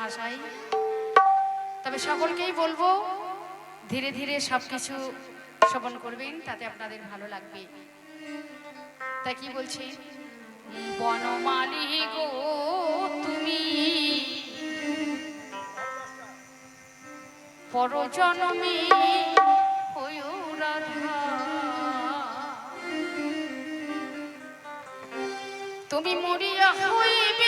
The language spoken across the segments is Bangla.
ভাষায়। তবে সকলকেই বলব, ধীরে ধীরে সব কিছু শ্রবণ করবেন, তাতে আপনাদের ভালো লাগবে। তা কি বলছি? বনমালী গো, তুমি পরজনমে তুমি মরিয়া হইবে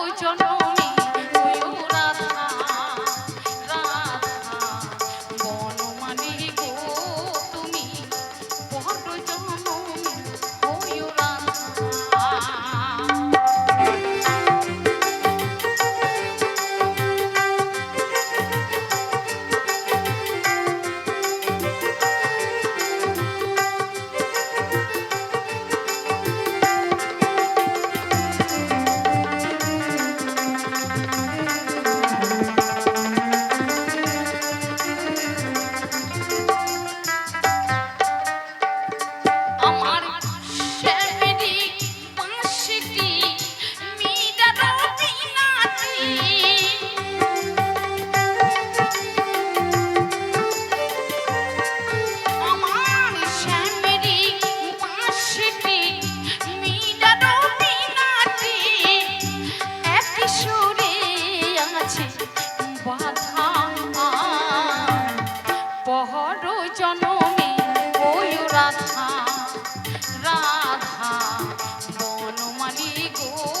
我就装装 Digo.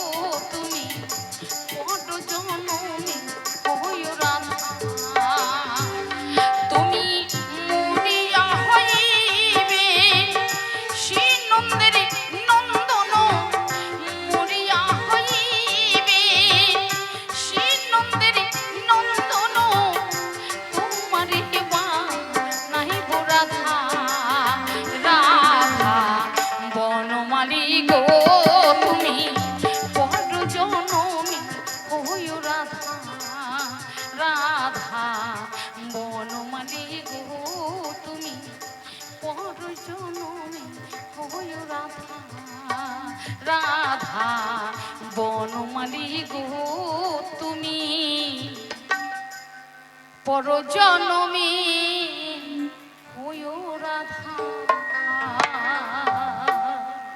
রাধা বনমালী গো তুমি পর জনমে